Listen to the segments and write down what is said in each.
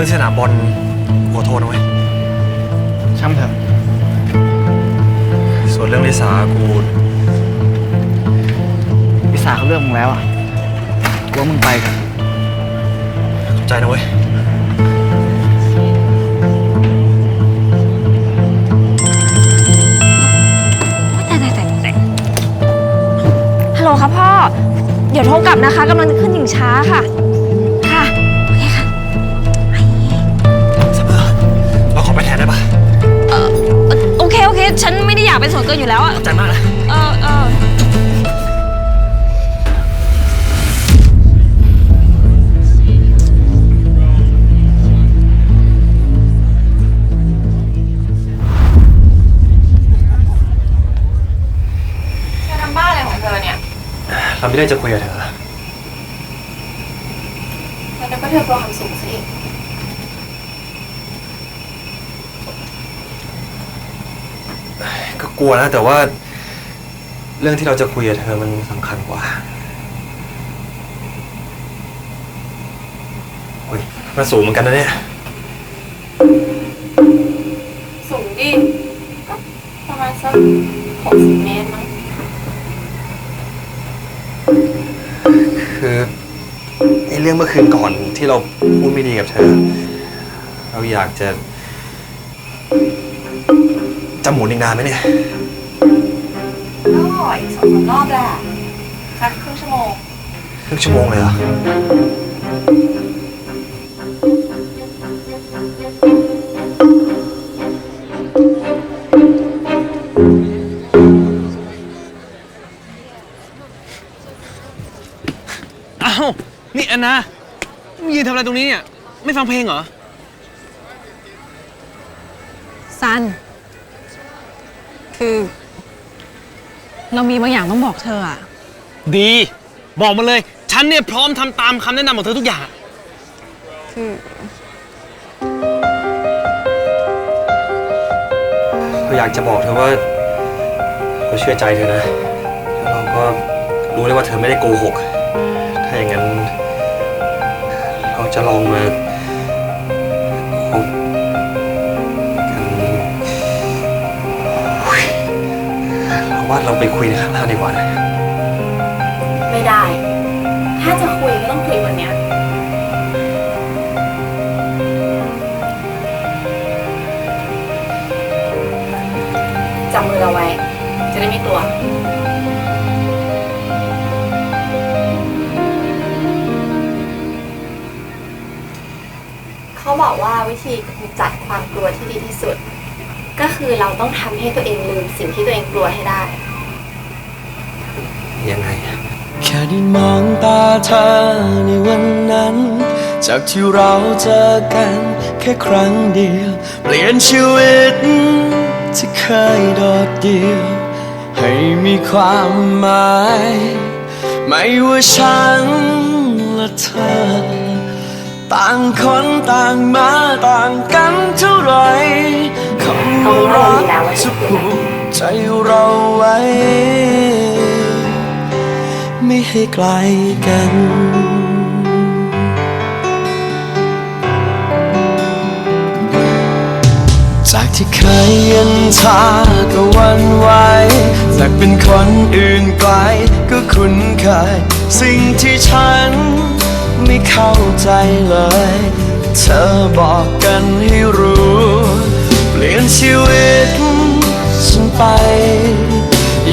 รื่องที่สนามบอลขอโทษนะเว้ยช่างเถอะส่วนเรื่องลิสากูวิสาเขาเลือกมึงแล้วอะกูว่ามึงไปกันขอบใจนะเว้ยแต่แต่แต่แต่ฮัลโหลครับพ่อ เดี๋ยวโทรกลับนะคะกำลังจะขึ้นหญิงช้าค่ะค่ะ เราไม่ได้จะคุยกับเธอ แล้วก็เธอกลัวความสูงซะอีกก็กลัวนะ แต่ว่า เรื่องที่เราจะคุยกับเธอมันสำคัญกว่าเฮ้ยมันสูงเหมือนกันนะเนี่ย สูงดิก็ประมาณสักหกสิบเมตรมั้ง รื่องเมื่อคืนก่อนที่เราพูดไม่ดีกับเธอ เราอยากจะ จะหมุนอีกนานไหมเนี่ย ก็อีกสองสามรอบแหละสักครึ่งชั่วโมง ครึ่งชั่วโมงเลยเหรอ อ้าว นี่แอนนามึงยืนทำอะไรตรงนี้เนี่ย ไม่ฟังเพลงเหรอ ซัน คือ เรามีบางอย่างต้องบอกเธออะดี บอกมาเลย ฉันเนี่ยพร้อมทำตามคำแนะนำของเธอทุกอย่าง คือ เราอยากจะบอกเธอว่าเราเชื่อใจเธอนะแล้วเราก็รู้เลยว่าเธอไม่ได้โกหก ถ้าอย่างนั้นเรา จะลองมาคบกันเราว่าเราไปคุยในข้างหน้าดีกว่านะไม่ได้ ถ้าจะคุยก็ต้องคุยวันเนี้ยจับมือเราไว้ จะได้ไม่กลัว เขาบอกว่าวิธีกำจัดความกลัวที่ดีที่สุด ก็คือเราต้องทำให้ตัวเองลืมสิ่งที่ตัวเองกลัวให้ได้ ยังไงอะแค่ได้มองตาเธอในวันนั้น จากที่เราเจอกันแค่ครั้งเดียว เปลี่ยนชีวิตที่เคยโดดเดี่ยว ให้มีความหมาย ไม่ว่าฉันางมาต่างกันเท่าไรคำว่ารักจะผูกใจเราไว้ ไม่ให้ไกลกันจากที่เคยย็นชาก็วันไหวจากเป็นคนอื่นไกลก็คุ้นเคย สิ่งที่ฉันไม่เข้าใจเลย เธอบอกกันให้รู้ เปลี่ยนชีวิตฉันไป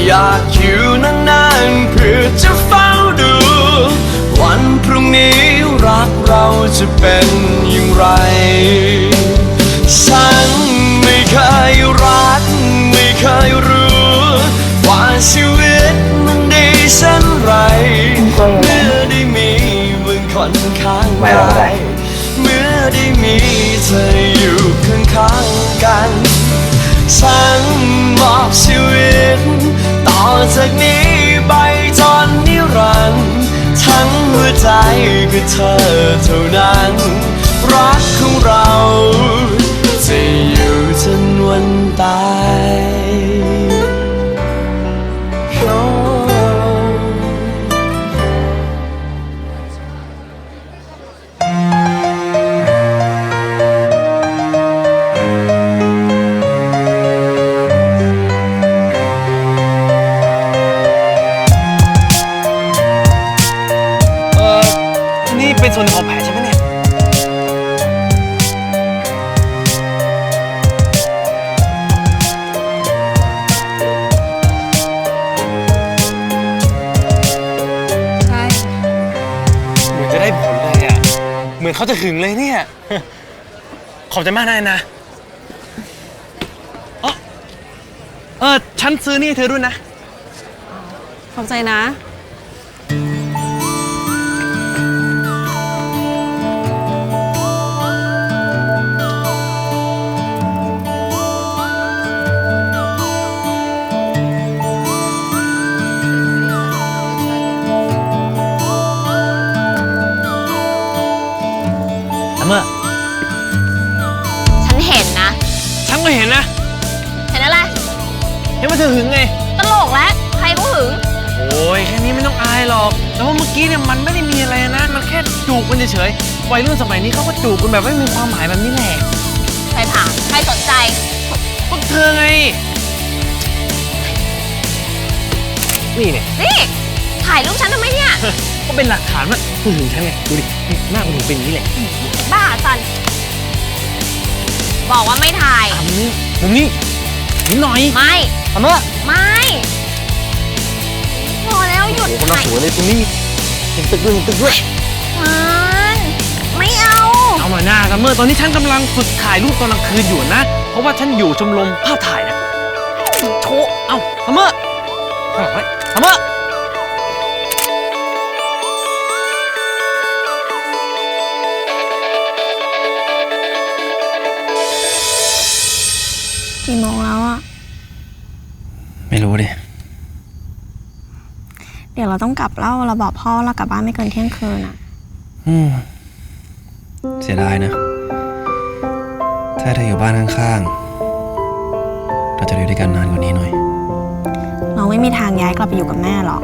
อยากอยู่นานๆเพื่อจะเฝ้าดู วันพรุ่งนี้รักเราจะเป็นอย่างไร ฉันไม่เคยรัก ไม่เคยรู้ ว่าชีวิตมันดีเช่นไรเมื่อได้มีมึงคนข้างกายเมื่อ ได้มีเธออยู่ข้างๆกัน ฉันมอบชีวิต ต่อจากนี้ไปจนนิรันดร์ทั้งหัวใจคือเธอเท่านั้น รักของเรา จะอยู่จนวันตาย อบใจมากนะแอนนะเออเออฉันซื้อนี่ให้เธอด้วยนะ ขอบใจนะ ลกแล้ว ใครก็หึง โอ้ยแค่นี้ไม่ต้องอายหรอก แต่ว่าเมื่อกี้เนี่ยมันไม่ได้มีอะไรนะ มันแค่จูบกันเฉยๆ วัยรุ่นสมัยนี้เขาก็จูบกันแบบไม่มีความหมายแบบนี้แหละ ใครถาม ใครสนใจก็เธอไง นี่เนี่ย นี่ ถ่ายรูปฉันทำไมเนี่ย ก็เป็นหลักฐานว่าเธอหึงฉันไง ดูดินี่หน้ามันถึงเป็นอย่างนี้แหละบ้าสัน บอกว่าไม่ถ่ายตามนี้มุมนี้นิดหน่อย ไม่ ซัมเมอร์ไม่พอแล้วหยุดโอ้โหคนน่าถ่ายสวยเลยตรงนี้เห็นตึกด้วยเห็นตึกด้วยมันไม่เอา เอาหน่อยหน้าซัมเมอร์ตอนนี้ฉันกำลังฝึกถ่ายรูปตอนกลางคืนอยู่นะ เพราะว่าฉันอยู่ชมรมภาพถ่ายนะโชว์เอ้าซัมเมอร์เอาไว้ซัมเมอร์กี่โมงแล้วอะไม่ รู้ดิ เดี๋ยวเราต้องกลับแล้วเราบอกพ่อว่าเรากลับบ้านไม่เกินเที่ยงคืนอะอืม เสียดายนะ ถ้าเธออยู่บ้านข้างๆ เราจะอยู่ด้วยกันนานกว่านี้หน่อย เราไม่มีทางย้ายกลับไปอยู่กับแม่หรอก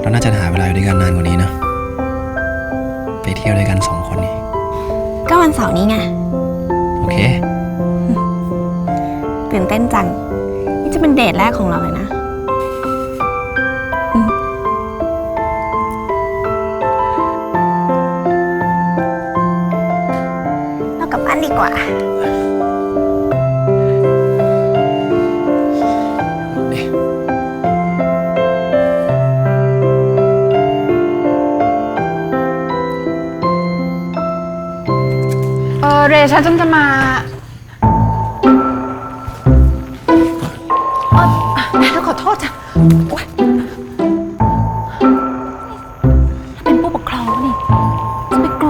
เราน่าจะหาเวลาอยู่ด้วยกันนานกว่านี้นะ ไปเที่ยวด้วยกันสองคนนี้ก็วันเสาร์นี้ไง โอเค ตื่นเต้นจังนี่ จะเป็นเดทแรกของเราเลยนะ เรากลับบ้านดีกว่า เออเรฉันจะมา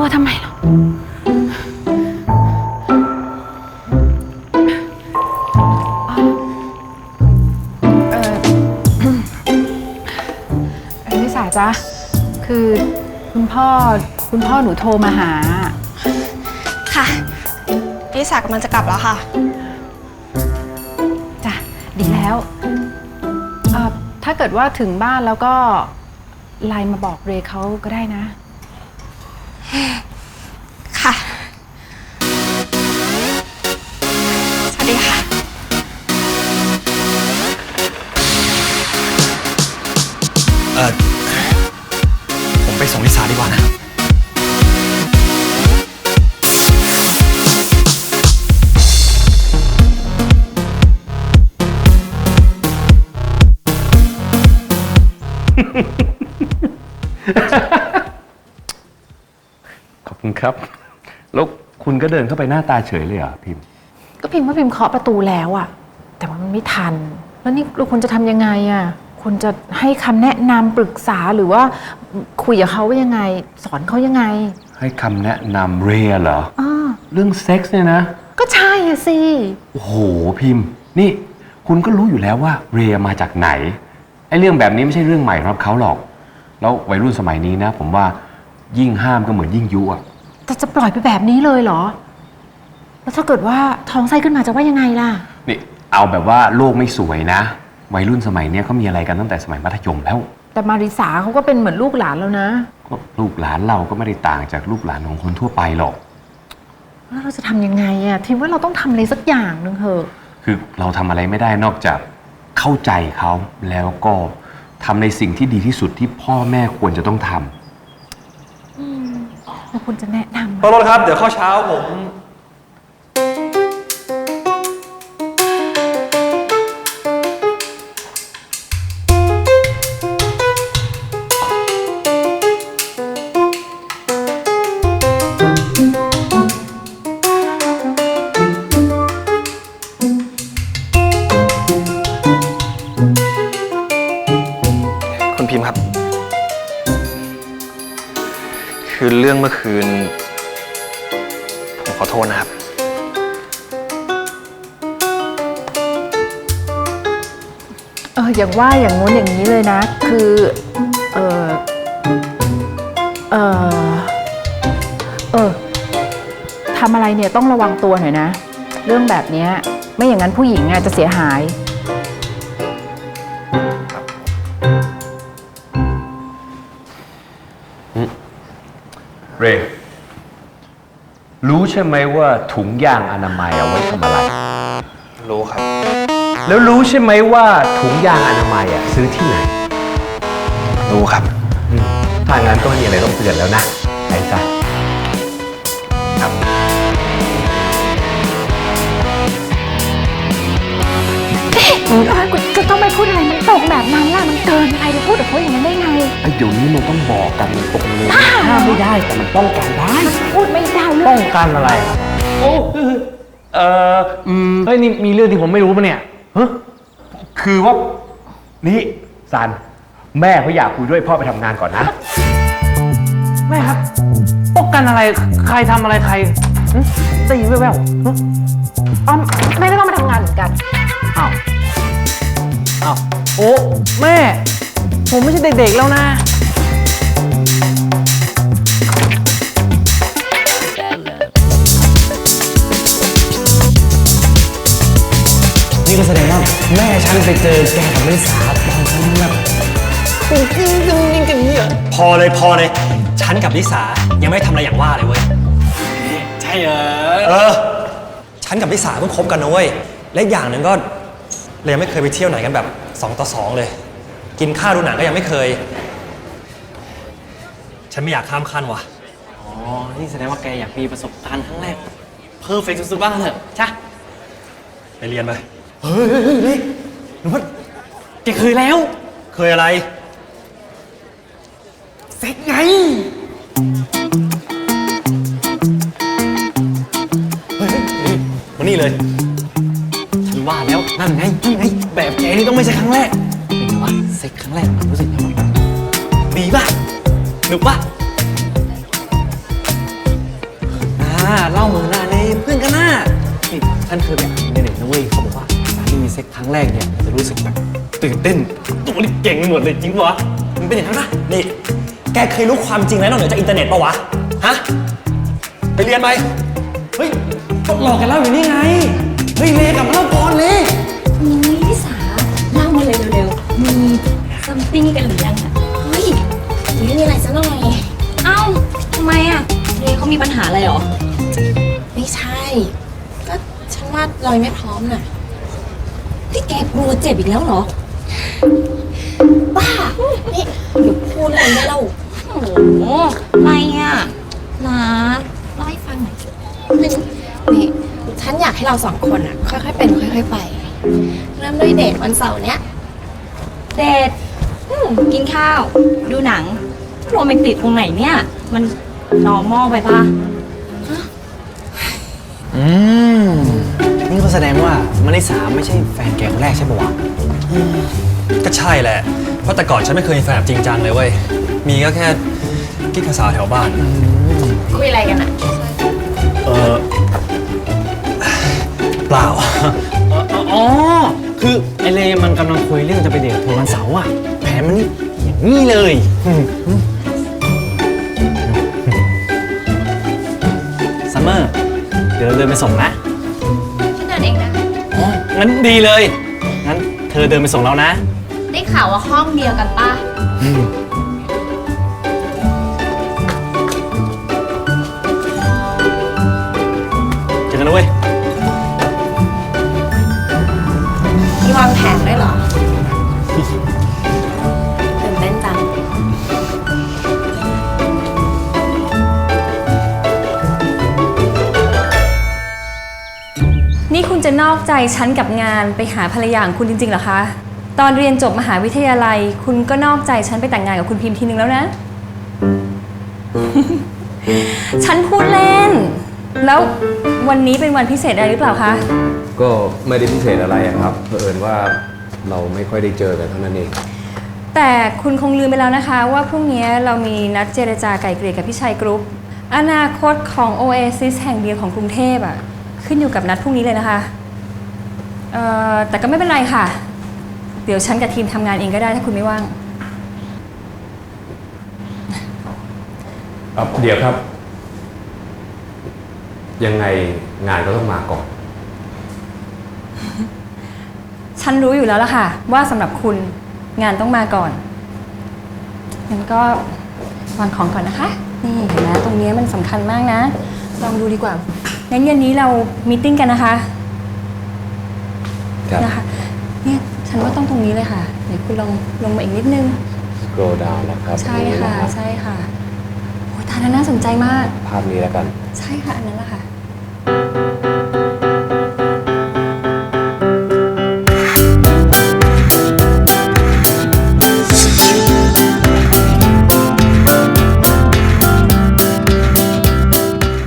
วทำไมหรอเออเออนิสาจ๊ะ คือคุณพ่อคุณพ่อหนูโทรมาหา ค่ะพี่สากกำลังจะกลับแล้วค่ะ จ้ะดีแล้วเอ่อถ้าเกิดว่าถึงบ้านแล้วก็ไลน์มาบอกเรย์เขาก็ได้นะค่ะ Yeah. คุณก็เดินเข้าไปหน้าตาเฉยเลยเหรอพิมพ์ ก็พิมพ์ว่าพิมพ์เคาะประตูแล้วอะแต่ว่ามันไม่ทัน แล้วนี่เราควรจะทำยังไงอะควรจะให้คำแนะนำปรึกษาหรือว่าคุยกับเขาว่ายังไง สอนเขายังไงให้คำแนะนำเรียเหรออ่าเรื่องเซ็กส์เนี่ยนะ ก็ใช่อะสิ โอ้โหพิมพ์ นี่คุณก็รู้อยู่แล้วว่าเรียมาจากไหนไอ้เรื่องแบบนี้ไม่ใช่เรื่องใหม่สำหรับเขาหรอก แล้ววัยรุ่นสมัยนี้นะ ผมว่ายิ่งห้ามก็เหมือนยิ่งยุอะ แต่จะปล่อยไปแบบนี้เลยเหรอ แล้วถ้าเกิดว่าท้องไส้ขึ้นมาจะว่ายังไงล่ะ นี่เอาแบบว่าโลกไม่สวยนะ วัยรุ่นสมัยเนี้ยเขามีอะไรกันตั้งแต่สมัยมัธยมแล้ว แต่มาริสาเขาก็เป็นเหมือนลูกหลานแล้วนะ ก็ลูกหลานเราก็ไม่ได้ต่างจากลูกหลานของคนทั่วไปหรอก แล้วเราจะทำยังไงอะทีว่าเราต้องทำอะไรสักอย่างหนึ่งเถอะ คือเราทำอะไรไม่ได้นอกจากเข้าใจเขาแล้วก็ทำในสิ่งที่ดีที่สุดที่พ่อแม่ควรจะต้องทำแล้ว คุณจะแนะนำขอโทษครับ เดี๋ยวข้าวเช้าผม ว่าอย่างงู้นอย่างนี้เลยนะ คือเออเออเออทำอะไรเนี่ยต้องระวังตัวหน่อยนะ เรื่องแบบเนี้ยไม่อย่างนั้นผู้หญิงอะจะเสียหาย เรย์รู้ใช่ไหมว่าถุงยางอนามัยเอาไว้ทำอะไร รู้ครับ แล้วรู้ใช่ไหมว่าถุงยางอนามัยอะซื้อที่ไหนรู้ครับอืมถ้างั้นก็ไม่มีอะไรต้องเตือนแล้วนะไปซะครับเออคุณจะต้องไปพูดอะไรมันตรงแบบนั้นล่ะ มันเกินไปไปพูดกับเขาอย่างนั้นได้ไงไอ้เดี๋ยวนี้มันต้องบอกกันตรงเลยห้ามไม่ได้แต่มันป้องกันได้ พูดไม่ได้เรื่ป้อองงกันอะไร โอ้ เอออืมเฮ้ยนี่มีเรื่องที่ผมไม่รู้ปะเนี่ยฮะ คือว่า นี่ซัน แม่เขาอยากคุยด้วยพ่อไปทำงานก่อนนะ แม่ครับป้องกันอะไรใครทำอะไรใครหึได้ยินแว่วๆหึอ้อมไม่ได้ต้องมาทำงานเหมือนกัน อ้าวอ้าวโอ้แม่ ผมไม่ใช่เด็กๆแล้วนะ นี่ก็แสดงว่า แม่ฉันไปเจอแกกับลิสาตอนฉันแบบพอเลยพอเลย ฉันกับลิสายังไม่ทำอะไรอย่างว่าเลยเว้ย ใช่เหรอเออ ฉันกับลิสาเพิ่งคบกันนะเว้ย และอีกอย่างหนึ่งก็เรายังไม่เคยไปเที่ยวไหนกันแบบ 2 ต่อ 2 เลย กินข้าวดูหนังก็ยังไม่เคย ฉันไม่อยากข้ามขั้นว่ะ อ๋อ นี่แสดงว่าแกอยากมีประสบการณ์ครั้งแรก เพอร์เฟกต์สุดๆบ้างเถอะใช่ ไปเรียนไป เฮ้ยเฮ้ยเฮ้ยเฮ้ยหนูว่าแกเคยแล้ว เคยอะไร เซ็กไงมานี่เลยฉันว่าแล้ว นั่นไง นั่นไง แบบแกนี่ต้องไม่ใช่ครั้งแรก เป็นไงวะ เซ็กครั้งแรกมันรู้สึกยังไงวะดีป่ะหนุกป่ะอ่าเล่ามือหน้าในเพื่อนกันหน้านี่ท่านเคยไปอ่านในเน็ตนะเว้ยเขาบอกว่าการ ที่มีเซ็กครั้งแรกเนี่ยมันจะรู้สึกแบบตื่นเต้นตัวนี่เก่งไปหมดเลยจริงวะมันเป็นอย่างนั้นปะนี่ แกเคยรู้ความจริงแล้วนอกเหนือจากอินเทอร์เน็ตปะวะ ฮะ ไปเรียนไปเฮ้ยก็หลอกกันเล่าอยู่นี่ไง เฮ้ยเลกลับมาเล่าก่อนเลยมีลิสาเล่ามาเลยเร็วๆ มีซัมติงกันหรือยังอะเฮ้ยหรือมีอะไรซะหน่อย เอ้าทำไมอะเรเขามีปัญหาอะไรเหรอ ไม่ใช่ ก็ฉันว่าเรายังไม่พร้อมน่ะ ที่แกกลัวเจ็บอีกแล้วเหรอ บ้า นี่เดี๋ยวพูดอะไรได้เล่าโอ้โหอะไรอะนะเล่าให้ฟังหน่อยสินี่ฉันอยากให้เราสองคนอะ ค่อยๆเป็นค่อยๆไป เริ่มด้วยเดทวันเสาร์เนี้ย เดทอืมกินข้าว ดูหนัง โรแมนติกตรงไหนเนี่ย มันนอร์มอลไปปะ อืม นี่ก็แสดงว่ามาริสาไม่ใช่แฟนแกคนแรกใช่ปะวะก็ใช่แหละ เพราะแต่ก่อนฉันไม่เคยมีแฟนแบบจริงจังเลยเว้ย มีก็แค่กิ๊กกับสาวแถวบ้าน คุยอะไรกันอะเออเปล่า อ๋อ คือไอเลมันกำลังคุยเรื่องจะไปเดททัวร์วันเสาร์อะแผนมันนี่อย่างนี้เลยซัมเมอร์ เดี๋ยวเราเดินไปส่งนะ งั้นดีเลย งั้นเธอเดินไปส่งเรานะ ได้ข่าวว่าห้องเดียวกันปะเจอกันนะเว้ย มีวางแผนด้วยเหรอ นอกใจฉันกับงานไปหาภรรยาของคุณจริงๆเหรอคะ ตอนเรียนจบมหาวิทยาลัย คุณก็นอกใจฉันไปแต่งงานกับคุณพิมพ์ทีนึงแล้วนะ ฉันพูดเล่น แล้ววันนี้เป็นวันพิเศษอะไรหรือเปล่าคะ ก็ไม่ได้พิเศษอะไรอะครับเผอิญว่าเราไม่ค่อยได้เจอกันเท่านั้นเอง แต่คุณคงลืมไปแล้วนะคะ ว่าพรุ่งนี้เรามีนัดเจรจาไกล่เกลี่ยกับพี่ชัยกรุ๊ป อนาคตของ Oasis แห่งเดียวของกรุงเทพอะขึ้นอยู่กับนัดพรุ่งนี้เลยนะคะ เอ่อแต่ก็ไม่เป็นไรค่ะ เดี๋ยวฉันกับทีมทำงานเองก็ได้ถ้าคุณไม่ว่าง ครับเดี๋ยวครับ ยังไงงานก็ต้องมาก่อน ฉันรู้อยู่แล้วล่ะค่ะ ว่าสำหรับคุณงานต้องมาก่อนงั้นก็วางของก่อนนะคะ นี่เห็นไหมตรงนี้มันสำคัญมากนะ ลองดูดีกว่างั้นเย็นนี้เรามีตติ้งกันนะคะ ครับ นะคะเนี่ยฉันว่าต้องตรงนี้เลยค่ะเดี๋ยวคุณลองลงมาอีกนิดนึง scroll down แล้วครับใช่นี่นค่ะ รับใช่ค่ะโอ้ยทานน่าสนใจมาก ภาพนี้แล้วกัน ใช่ค่ะ อันนั้นแหละค่ะ